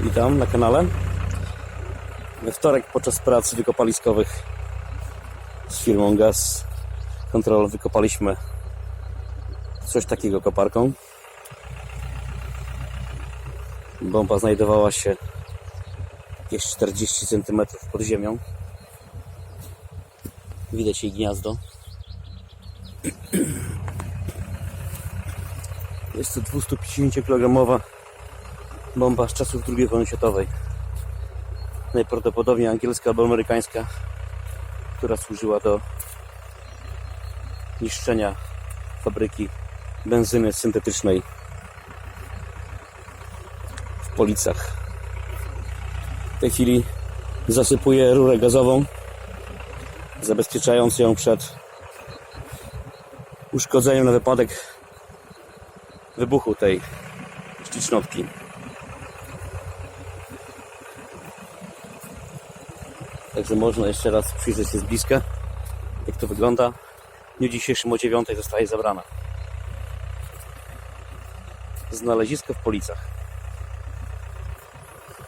Witam na kanale. We wtorek podczas prac wykopaliskowych z firmą Gaz Control wykopaliśmy coś takiego koparką. Bomba znajdowała się jakieś 40 cm pod ziemią. Widać jej gniazdo. Jest to 250 kg bomba z czasów II wojny światowej. Najprawdopodobniej angielska albo amerykańska, która służyła do niszczenia fabryki benzyny syntetycznej w Policach. W tej chwili zasypuję rurę gazową, zabezpieczając ją przed uszkodzeniem na wypadek wybuchu tej ślicznotki. Także można jeszcze raz przyjrzeć się z bliska, jak to wygląda. W dniu dzisiejszym o 9 zostaje zabrana. Znalezisko w Policach.